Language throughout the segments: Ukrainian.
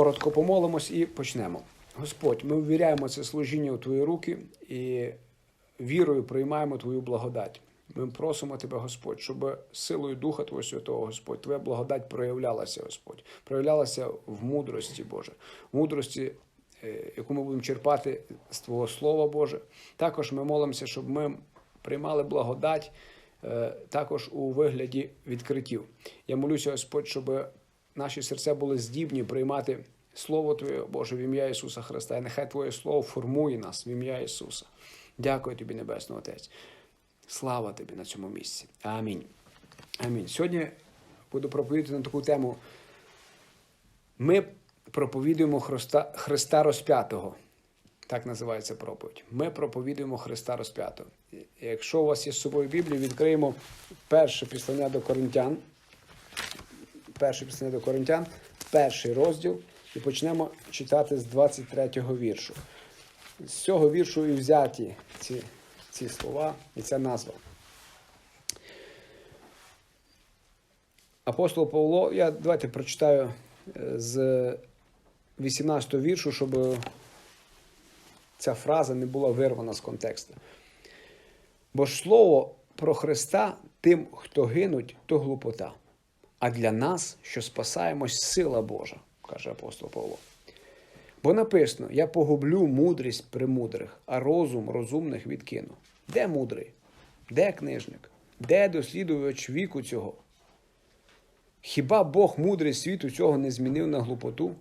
коротко помолимось і почнемо. Господь, ми ввіряємо це служіння у Твої руки і вірою приймаємо Твою благодать. Ми просимо Тебе, Господь, щоб силою Духа Твого Святого, Господь, Твоя благодать проявлялася, Господь, проявлялася в мудрості, Боже, в мудрості, е, яку ми будемо черпати з Твого Слова, Боже. Також ми молимося, щоб ми приймали благодать е, також у вигляді відкриттів. Я молюся, Господь, щоб наші серця були здібні приймати Слово Твоє, Боже, в ім'я Ісуса Христа. І нехай Твоє Слово формує нас в ім'я Ісуса. Дякую Тобі, Небесний Отець. Слава Тобі на цьому місці. Амінь. Амінь. Сьогодні буду проповідати на таку тему. Ми проповідуємо Христа, Христа розп'ятого. Так називається проповідь. Ми проповідуємо Христа розп'ятого. Якщо у вас є з собою Біблія, відкриємо перше післання до Коринтян. Перше післання до Коринтян, перший розділ, і почнемо читати з 23-го віршу. З цього віршу і взяті ці, ці слова і ця назва. Апостол Павло, я давайте прочитаю е, з 18-го віршу, щоб ця фраза не була вирвана з контексту. Бо ж слово про Христа тим, хто гинуть, то глупота. А для нас, що спасаємось, сила Божа, каже апостол Павло. Бо написано: я погублю мудрість премудрих, а розум розумних відкину. Де мудрий? Де книжник? Де дослідувач віку цього? Хіба Бог мудрий світу цього не змінив на глупоту?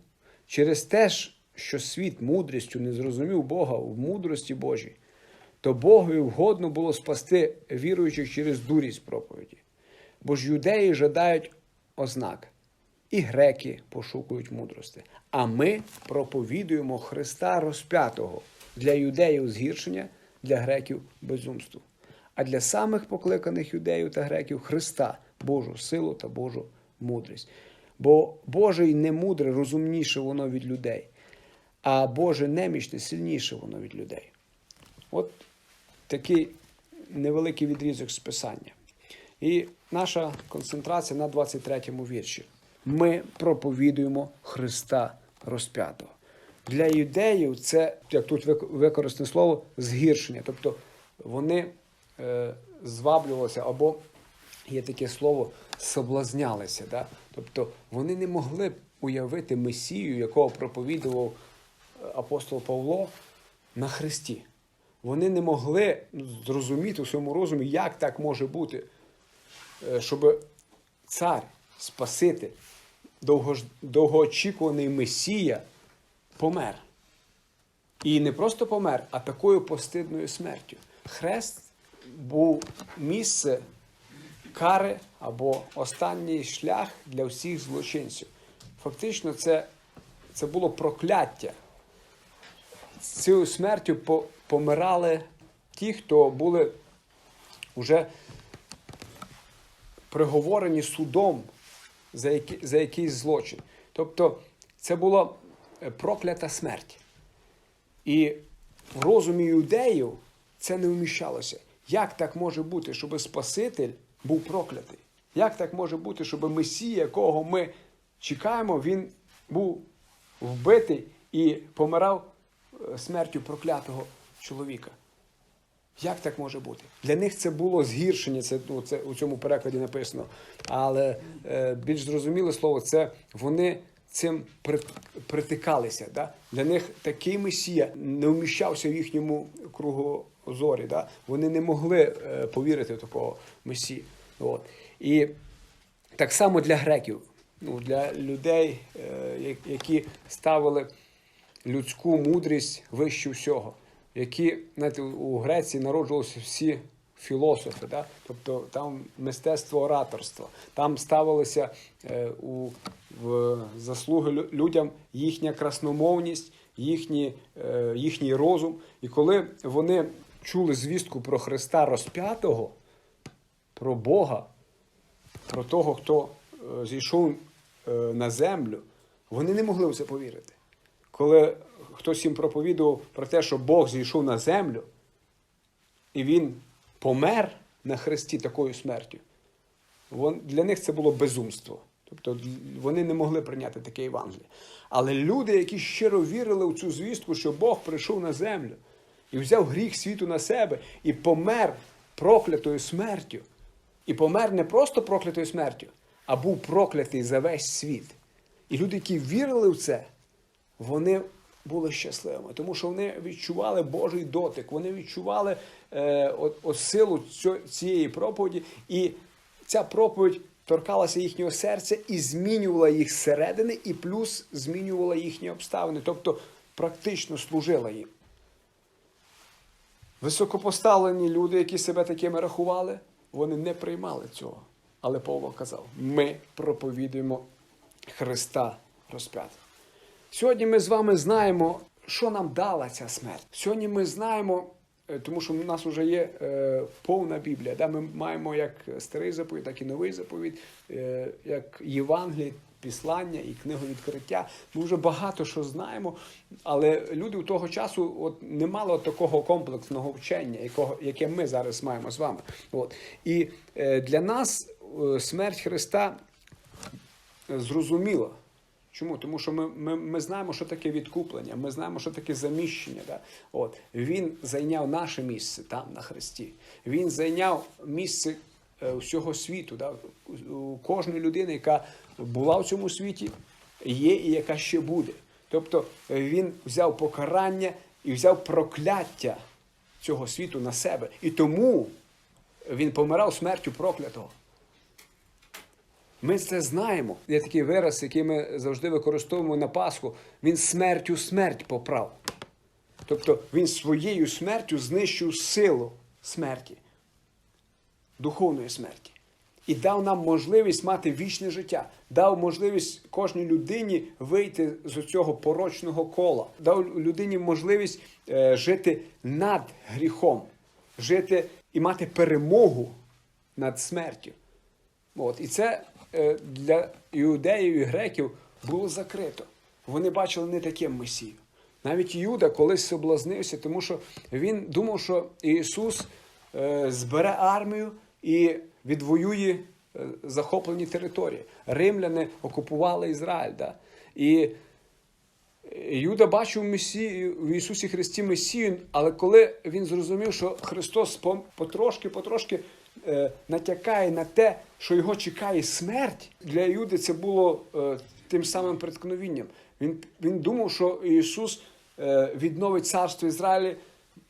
Через те ж, що світ мудрістю не зрозумів Бога в мудрості Божій, то Богові вгодно було спасти віруючих через дурість проповіді. Бо ж юдеї жадають ознак, і греки пошукують мудрости. А ми проповідуємо Христа розп'ятого для юдеїв згіршення, для греків безумство. А для самих покликаних юдеїв та греків Христа, Божу силу та Божу мудрість. Бо Божий немудре розумніше воно від людей, а Боже немічне сильніше воно від людей. От такий невеликий відрізок з Писання. І наша концентрація на 23-му вірші. Ми проповідуємо Христа розп'ятого. Для юдеїв це, як тут використане слово, згіршення. Тобто вони е, зваблювалися або є таке слово соблазнялися. Да? Тобто вони не могли уявити Месію, якого проповідував апостол Павло на Христі. Вони не могли ну, зрозуміти у своєму розумі, як так може бути, е, щоб цар, Спаситель, довгож- довгоочікуваний Месія помер. І не просто помер, а такою постидною смертю. Хрест був місце кари або останній шлях для всіх злочинців. Фактично, це, це було прокляття. Цією смертю по- помирали ті, хто були вже приговорені судом за, які, за якийсь злочин. Тобто це була е, проклята смерть. І в розумі юдеїв це не вміщалося. Як так може бути, щоб Спаситель був проклятий? Як так може бути, щоб Месія, якого ми чекаємо, він був вбитий і помирав е, смертю проклятого чоловіка? Як так може бути? Для них це було згіршення, це, ну, це у цьому перекладі написано. Але е, більш зрозуміле слово, це вони цим притикалися. Да? Для них такий месія не вміщався в їхньому кругозорі. Да? Вони не могли е, повірити в такого месії. От. І так само для греків, ну, для людей, е, які ставили людську мудрість вище всього, які знаєте, у Греції народжувалися всі філософи, да? тобто там мистецтво ораторства, там ставилися е, у в заслуги людям їхня красномовність, їхні, е, їхній розум. І коли вони чули звістку про Христа розп'ятого, про Бога, про того, хто е, зійшов е, на землю, вони не могли в це повірити. Коли хтось їм проповідував про те, що Бог зійшов на землю, і він помер на хресті такою смертю, для них це було безумство. Тобто вони не могли прийняти таке Євангеліє. Але люди, які щиро вірили в цю звістку, що Бог прийшов на землю і взяв гріх світу на себе і помер проклятою смертю. І помер не просто проклятою смертю, а був проклятий за весь світ. І люди, які вірили в це, вони були щасливими, тому що вони відчували Божий дотик, вони відчували е, от, от силу цьо- цієї проповіді, і ця проповідь торкалася їхнього серця і змінювала їх зсередини, і плюс змінювала їхні обставини, тобто практично служила їм. Високопоставлені люди, які себе такими рахували, вони не приймали цього. Але Павло казав: ми проповідуємо Христа розп'ятого. Сьогодні ми з вами знаємо, що нам дала ця смерть. Сьогодні ми знаємо, е, тому що в нас вже є е, повна Біблія. Да? Ми маємо як старий заповідь, так і новий заповідь, е, як Євангеліє, післання і книгу відкриття. Ми вже багато що знаємо, але люди у того часу от, не мали от такого комплексного вчення, якого, яке ми зараз маємо з вами. От. І е, для нас е, смерть Христа зрозуміла. Чому? Тому що ми, ми, ми знаємо, що таке відкуплення, ми знаємо, що таке заміщення. Да? От. Він зайняв наше місце там, на Христі. Він зайняв місце е, всього світу. Да? У- кожної людини, яка була в цьому світі, є і яка ще буде. Тобто е, він взяв покарання і взяв прокляття цього світу на себе. І тому він помирав смертю проклятого. Ми це знаємо. Є такий вираз, який ми завжди використовуємо на Пасху. Він смертю смерть поправ. Тобто він своєю смертю знищив силу смерті, духовної смерті. І дав нам можливість мати вічне життя, дав можливість кожній людині вийти з цього порочного кола, дав людині можливість е, жити над гріхом, жити і мати перемогу над смертю. От. І це для іудеїв і греків було закрито. Вони бачили не таким Месію. Навіть Юда колись соблазнився, тому що він думав, що Ісус е, збере армію і відвоює е, захоплені території. Римляни окупували Ізраїль. Да? І Юда бачив в, в Ісусі Христі Месію, але коли він зрозумів, що Христос потрошки-потрошки е, натякає на те, що його чекає смерть, для Юди це було е, тим самим преткновінням. Він, він думав, що Ісус е, відновить царство Ізраїлі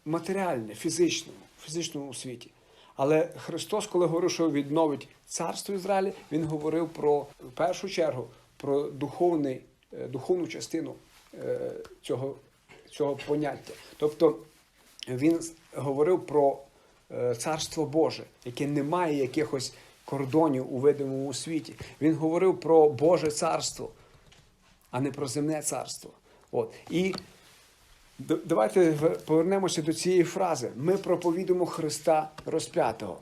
матеріальне, фізичному, фізичному світі. Але Христос, коли говорив, що відновить царство Ізраїлі, Він говорив про в першу чергу про духовний, е, духовну частину е, цього, цього поняття. Тобто він говорив про е, царство Боже, яке не має якихось кордонів у видимому світі. Він говорив про Боже царство, а не про земне царство. От. І Давайте повернемося до цієї фрази. Ми проповідуємо Христа розп'ятого.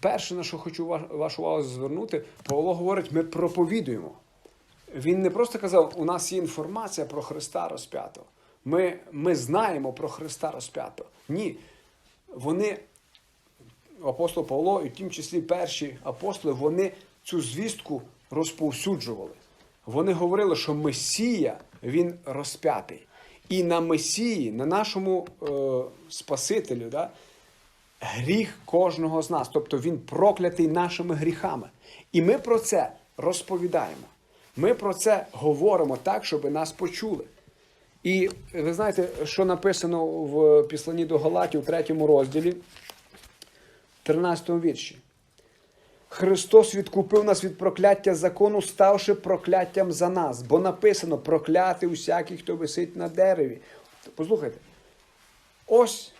Перше, на що хочу вашу увагу звернути, Павло говорить, ми проповідуємо. Він не просто казав, у нас є інформація про Христа розп'ятого. Ми, ми знаємо про Христа розп'ятого. Ні. Вони, апостол Павло, і в тім числі перші апостоли, вони цю звістку розповсюджували. Вони говорили, що Месія він розп'ятий. І на Месії, на нашому е, Спасителю, да, гріх кожного з нас. Тобто він проклятий нашими гріхами. І ми про це розповідаємо. Ми про це говоримо так, щоб нас почули. І ви знаєте, що написано в Післанні до Галатів, у третьому розділі, 13 вірші. Христос відкупив нас від прокляття закону, ставши прокляттям за нас. Бо написано прокляти усякий, хто висить на дереві. Послухайте, ось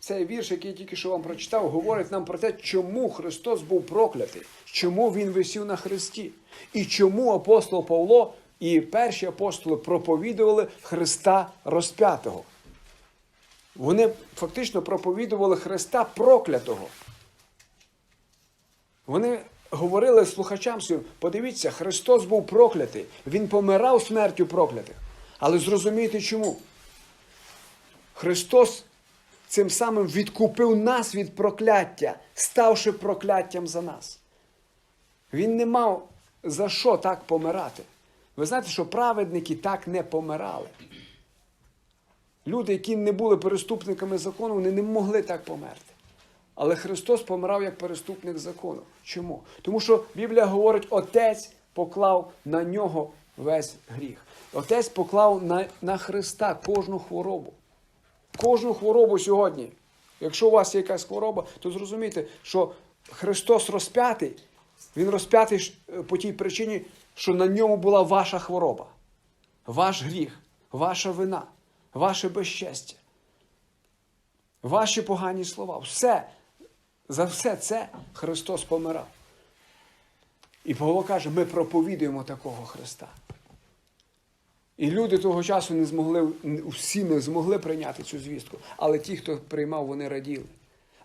цей вірш, який я тільки що вам прочитав, говорить нам про те, чому Христос був проклятий, чому Він висів на Христі, і чому апостол Павло і перші апостоли проповідували Христа розп'ятого. Вони фактично проповідували Христа проклятого. Вони говорили слухачам своїм, подивіться, Христос був проклятий, Він помирав смертю проклятих. Але зрозумійте чому? Христос цим самим відкупив нас від прокляття, ставши прокляттям за нас. Він не мав за що так помирати? Ви знаєте, що праведники так не помирали. Люди, які не були переступниками закону, вони не могли так померти. Але Христос помирав як переступник закону. Чому? Тому що Біблія говорить, Отець поклав на нього весь гріх. Отець поклав на, на Христа кожну хворобу. Кожну хворобу сьогодні. Якщо у вас є якась хвороба, то зрозумійте, що Христос розп'ятий, Він розп'ятий е, по тій причині, що на ньому була ваша хвороба, ваш гріх, ваша вина, ваше безчестя, ваші погані слова. Все, за все це Христос помирав. І Павло каже, ми проповідуємо такого Христа. І люди того часу не змогли, всі не змогли прийняти цю звістку. Але ті, хто приймав, вони раділи.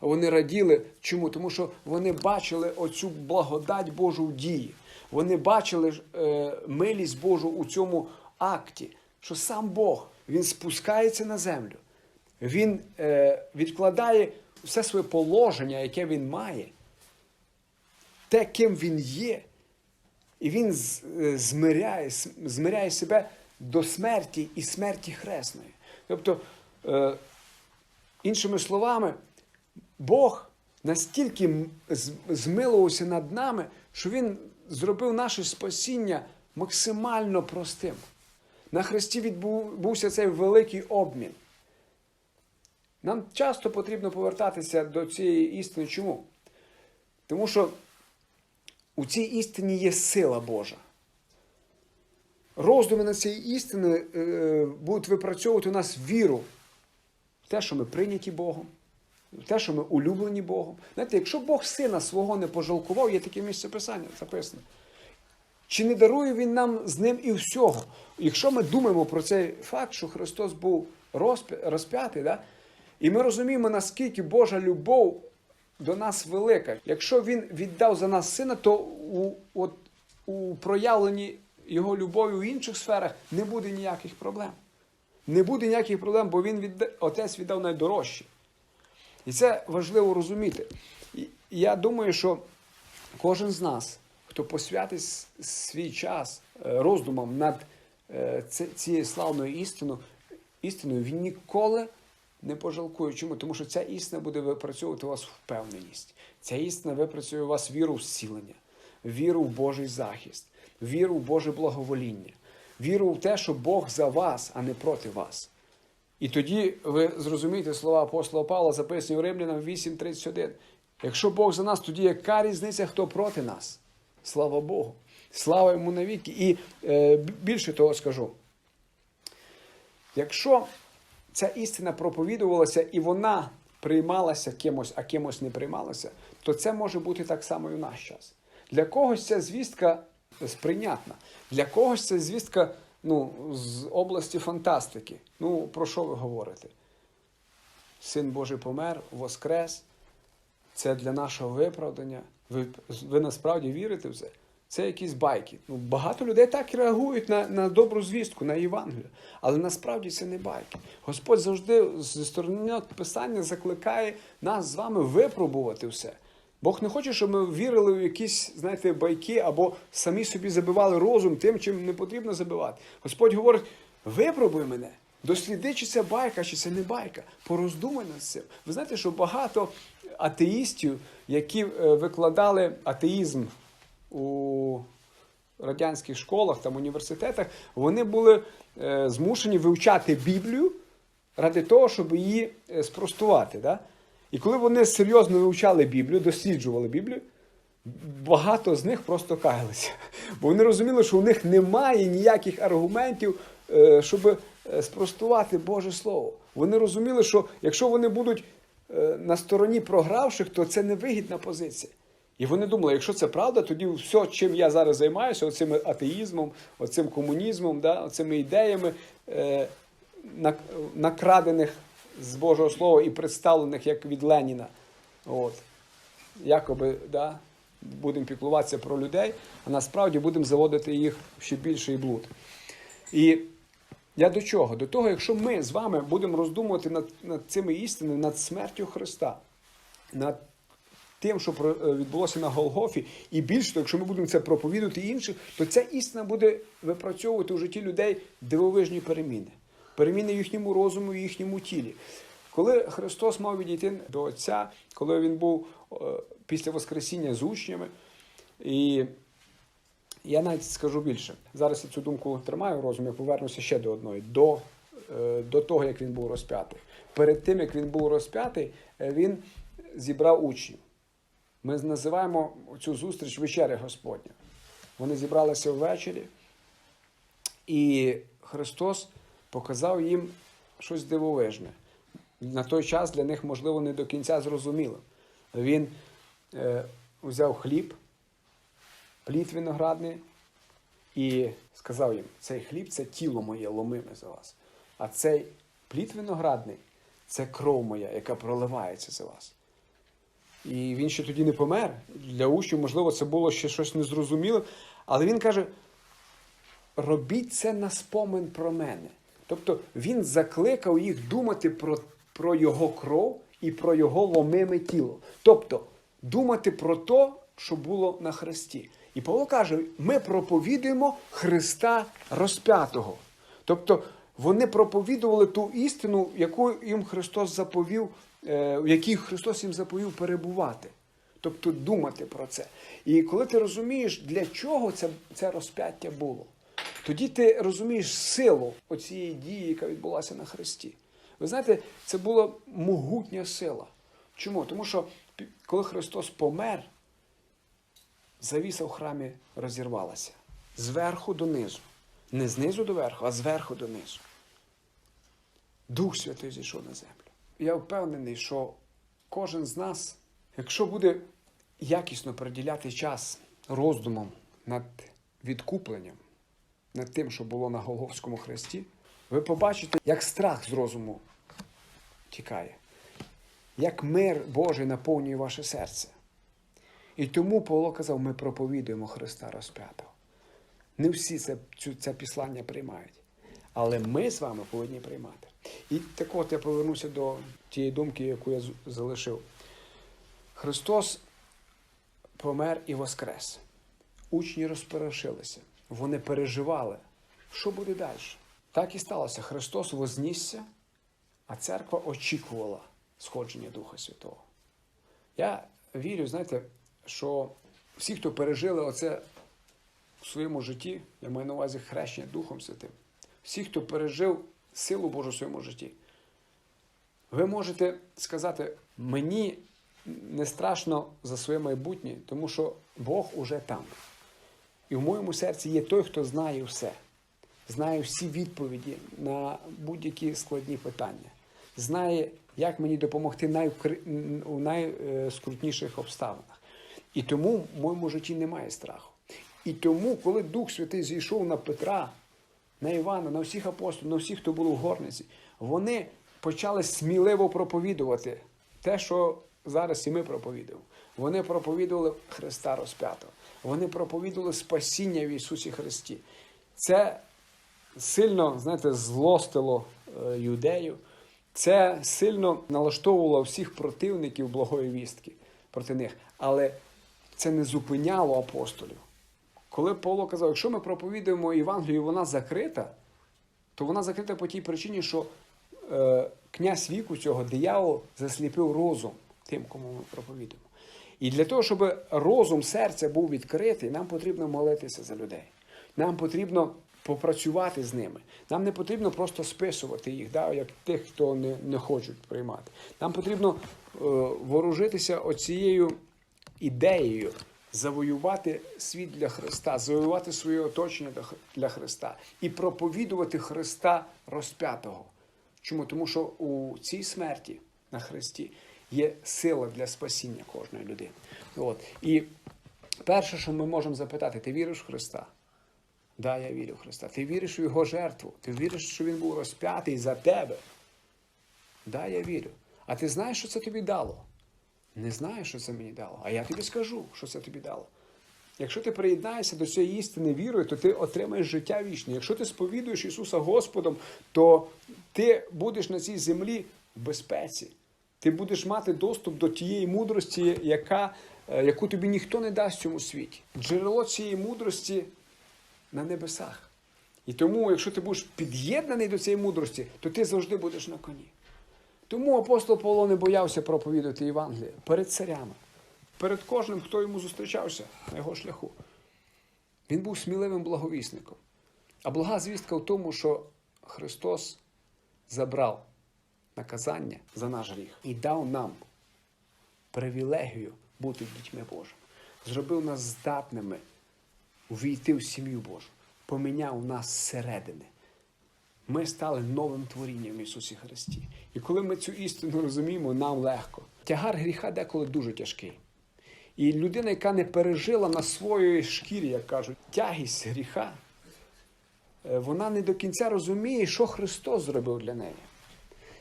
Вони раділи. Чому? Тому що вони бачили оцю благодать Божу в дії. Вони бачили е, милість Божу у цьому акті, що сам Бог він спускається на землю, він е, відкладає все своє положення, яке він має, те, ким він є, і він е, змиряє, змиряє себе до смерті і смерті хресної. Тобто, е, іншими словами, Бог настільки змилувався над нами, що Він зробив наше спасіння максимально простим. На Христі відбувся цей великий обмін. Нам часто потрібно повертатися до цієї істини. Чому? Тому що у цій істині є сила Божа. Роздуми над цією істиною е, будуть випрацьовувати у нас віру в те, що ми прийняті Богом, те, що ми улюблені Богом. Знаєте, якщо Бог сина свого не пожалкував, є таке місце писання записано. Чи не дарує Він нам з ним і всього? Якщо ми думаємо про цей факт, що Христос був розп'ятий, да? і ми розуміємо, наскільки Божа любов до нас велика. Якщо Він віддав за нас сина, то у, от, у проявленні Його любові у інших сферах не буде ніяких проблем. Не буде ніяких проблем, бо він відда... Отець віддав найдорожче. І це важливо розуміти. І я думаю, що кожен з нас, хто посвятить свій час е, роздумам над е, цією славною істиною, він ніколи не пожалкує. Чому? Тому що ця істина буде випрацьовувати у вас впевненість. Ця істина випрацює у вас віру в зцілення, віру в Божий захист, віру в Боже благовоління, віру в те, що Бог за вас, а не проти вас. І тоді ви зрозумієте слова апостола Павла, записані у Римлянам 8.31. Якщо Бог за нас, тоді яка різниця, хто проти нас? Слава Богу! Слава йому навіки. І е, більше того скажу. Якщо ця істина проповідувалася і вона приймалася кимось, а кимось не приймалася, то це може бути так само і в наш час. Для когось ця звістка сприйнятна, для когось ця звістка ну, з області фантастики. Ну, про що ви говорите? Син Божий помер, воскрес. Це для нашого виправдання. Ви, ви насправді вірите в це? Це якісь байки. Ну, багато людей так реагують на, на добру звістку, на Євангелію. Але насправді це не байки. Господь завжди зі сторони Писання закликає нас з вами випробувати все. Бог не хоче, щоб ми вірили в якісь, знаєте, байки або самі собі забивали розум тим, чим не потрібно забивати. Господь говорить: випробуй мене. Досліди, чи це байка, чи це не байка. Пороздумай над цим. Ви знаєте, що багато атеїстів, які е, викладали атеїзм у радянських школах, там, університетах, вони були е, змушені вивчати Біблію ради того, щоб її е, спростувати. Да? І коли вони серйозно вивчали Біблію, досліджували Біблію, багато з них просто каялися. Бо вони розуміли, що у них немає ніяких аргументів, е, щоб е, спростувати Боже Слово. Вони розуміли, що якщо вони будуть е, на стороні програвших, то це невигідна позиція. І вони думали, якщо це правда, тоді все, чим я зараз займаюся, оцим атеїзмом, оцим комунізмом, да, оцими ідеями, е, накрадених з Божого Слова і представлених як від Леніна. От. Якоби да, будемо піклуватися про людей, а насправді будемо заводити їх ще більший блуд. І я до чого? До того, якщо ми з вами будемо роздумувати над, над цими істинами, над смертю Христа, над тим, що е, відбулося на Голгофі. І більше того, якщо ми будемо це проповідувати іншим, то ця істина буде випрацьовувати у житті людей дивовижні переміни. Переміни в їхньому розуму, в їхньому тілі. Коли Христос мав відійти до Отця, коли він був е, після Воскресіння з учнями, і я навіть скажу більше. Зараз я цю думку тримаю в розумі, повернуся ще до одної. До, е, до того, як він був розп'ятий. Перед тим, як він був розп'ятий, е, він зібрав учнів. Ми називаємо цю зустріч вечеря Господня. Вони зібралися ввечері, і Христос показав їм щось дивовижне. На той час для них, можливо, не до кінця зрозуміло. Він е, взяв хліб, плід виноградний і сказав їм: цей хліб це тіло моє ломиме за вас. А цей плід виноградний це кров моя, яка проливається за вас. І він ще тоді не помер. Для учнів, можливо, це було ще щось незрозуміле. Але він каже: робіть це на спомин про мене. Тобто він закликав їх думати про, про його кров і про його ломиме тіло. Тобто думати про те, що було на Христі. І Павло каже: ми проповідуємо Христа розп'ятого. Тобто вони проповідували ту істину, яку їм Христос заповів, е, в якій Христос їм заповів перебувати. Тобто думати про це. І коли ти розумієш, для чого це, це розп'яття було, тоді ти розумієш силу оцієї дії, яка відбулася на Христі. Ви знаєте, це була могутня сила. Чому? Тому що коли Христос помер, завіса в храмі розірвалася зверху донизу. Не знизу до верху, а зверху донизу. Дух Святий зійшов на землю. Я впевнений, що кожен з нас, якщо буде якісно приділяти час роздумом над відкупленням, над тим, що було на Голговському хресті, ви побачите, як страх з розуму тікає, як мир Божий наповнює ваше серце. І тому Павло казав, ми проповідуємо Христа розп'ятого. Не всі це, це післання приймають. Але ми з вами повинні приймати. І так от я повернуся до тієї думки, яку я залишив. Христос помер і воскрес. Учні розпорошилися. Вони переживали, що буде далі. Так і сталося. Христос вознісся, а церква очікувала сходження Духа Святого. Я вірю, знаєте, що всі, хто пережили оце в своєму житті, я маю на увазі хрещення Духом Святим, всі, хто пережив силу Божу в своєму житті, ви можете сказати, мені не страшно за своє майбутнє, тому що Бог уже там. І в моєму серці є той, хто знає все, знає всі відповіді на будь-які складні питання, знає, як мені допомогти найвкри- у найскрутніших обставинах. І тому в моєму житті немає страху. І тому, коли Дух Святий зійшов на Петра, на Івана, на всіх апостолів, на всіх, хто був у горниці, вони почали сміливо проповідувати те, що зараз і ми проповідуємо. Вони проповідували Христа розп'ятого. Вони проповідували спасіння в Ісусі Христі. Це сильно, знаєте, злостило е, юдею. Це сильно налаштовувало всіх противників благої вістки проти них. Але це не зупиняло апостолів. Коли Павло казав, якщо ми проповідуємо Євангелію, вона закрита, то вона закрита по тій причині, що е, князь віку цього диявол засліпив розум тим, кому ми проповідуємо. І для того, щоб розум серця був відкритий, нам потрібно молитися за людей. Нам потрібно попрацювати з ними. Нам не потрібно просто списувати їх, да, як тих, хто не, не хочуть приймати. Нам потрібно е, вооружитися оцією ідеєю завоювати світ для Христа, завоювати своє оточення для Христа і проповідувати Христа розп'ятого. Чому? Тому що у цій смерті на Христі є сила для спасіння кожної людини. От. І перше, що ми можемо запитати, ти віриш в Христа? Да, я вірю в Христа. Ти віриш в Його жертву? Ти віриш, що Він був розп'ятий за тебе? Да, я вірю. А ти знаєш, що це тобі дало? Не знаю, що це мені дало. А я тобі скажу, що це тобі дало. Якщо ти приєднаєшся до цієї істини вірою, то ти отримаєш життя вічне. Якщо ти сповідуєш Ісуса Господом, то ти будеш на цій землі в безпеці. Ти будеш мати доступ до тієї мудрості, яка, е, яку тобі ніхто не дасть в цьому світі. Джерело цієї мудрості на небесах. І тому, якщо ти будеш під'єднаний до цієї мудрості, то ти завжди будеш на коні. Тому апостол Павло не боявся проповідати Євангеліє перед царями, перед кожним, хто йому зустрічався на його шляху. Він був сміливим благовісником. А блага звістка в тому, що Христос забрав наказання за наш гріх і дав нам привілегію бути дітьми Божими. Зробив нас здатними увійти в сім'ю Божу, поміняв нас зсередини. Ми стали новим творінням в Ісусі Христі. І коли ми цю істину розуміємо, нам легко. Тягар гріха деколи дуже тяжкий. І людина, яка не пережила на своїй шкірі, як кажуть, тягість гріха, е, вона не до кінця розуміє, що Христос зробив для неї.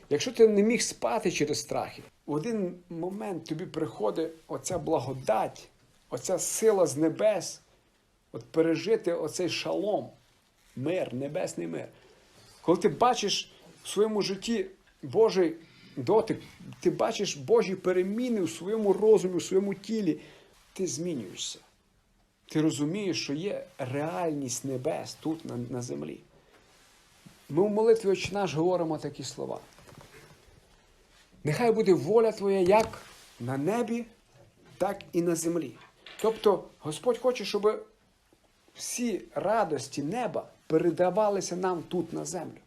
Якщо ти не міг спати через страхи, в один момент тобі приходить оця благодать, оця сила з небес, от пережити оцей шалом, мир, небесний мир. Коли ти бачиш в своєму житті Божий дотик, ти бачиш Божі переміни у своєму розумі, у своєму тілі, ти змінюєшся. Ти розумієш, що є реальність небес тут, на, на землі. Ми в молитві «Отче наш говоримо такі слова. Нехай буде воля Твоя як на небі, так і на землі. Тобто Господь хоче, щоб всі радості неба передавалися нам тут на землю.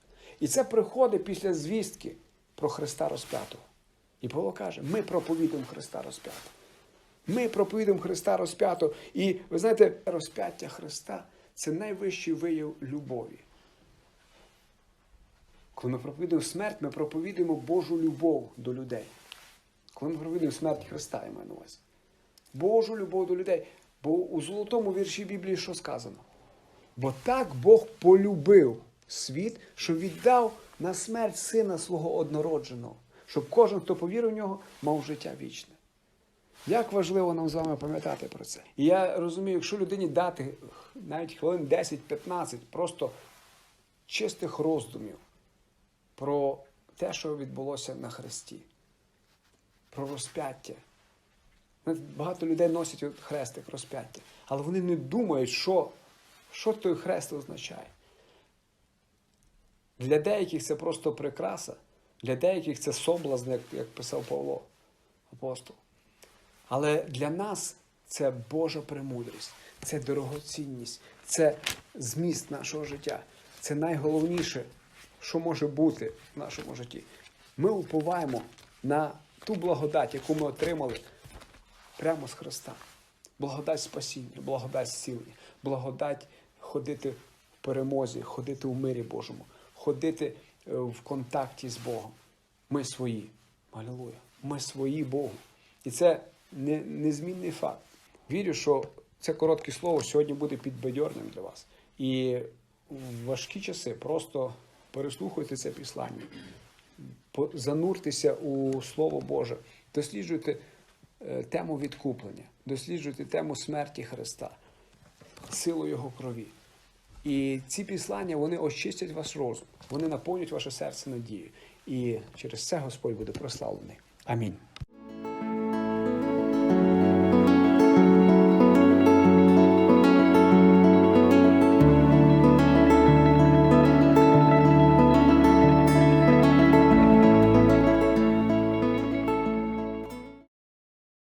І це приходить після звістки про Христа розп'ятого. І Павло каже: ми проповідуємо Христа розп'ятого. Ми проповідуємо Христа розп'ятого. І ви знаєте, розп'яття Христа це найвищий вияв любові. Коли ми проповідуємо смерть, ми проповідуємо Божу любов до людей. Коли ми проповідуємо смерть Христа, я маю на увазі. Божу любов до людей. Бо у золотому вірші Біблії що сказано? Бо так Бог полюбив світ, що віддав на смерть сина свого однородженого, щоб кожен, хто повірив в нього, мав життя вічне. Як важливо нам з вами пам'ятати про це. І я розумію, якщо людині дати навіть хвилин 10-15 просто чистих роздумів про те, що відбулося на Христі, про розп'яття. Багато людей носять хрестик розп'яття, але вони не думають, що, що той хрест означає. Для деяких це просто прикраса, для деяких це соблазн, як, як писав Павло, апостол. Але для нас це Божа премудрість, це дорогоцінність, це зміст нашого життя. Це найголовніше, що може бути в нашому житті. Ми уповаємо на ту благодать, яку ми отримали прямо з Христа. Благодать спасіння, благодать зцілення, благодать ходити в перемозі, ходити у мирі Божому, ходити е, в контакті з Богом. Ми свої. Алілуя. Ми свої Богу. І це не, незмінний факт. Вірю, що це коротке слово сьогодні буде підбадьорним для вас. І в важкі часи просто переслухайте це післання, зануртеся у Слово Боже, досліджуйте е, тему відкуплення, досліджуйте тему смерті Христа, силу Його крові. І ці післання вони очистять ваш розум, вони наповнять ваше серце надією. І через це Господь буде прославлений. Амінь.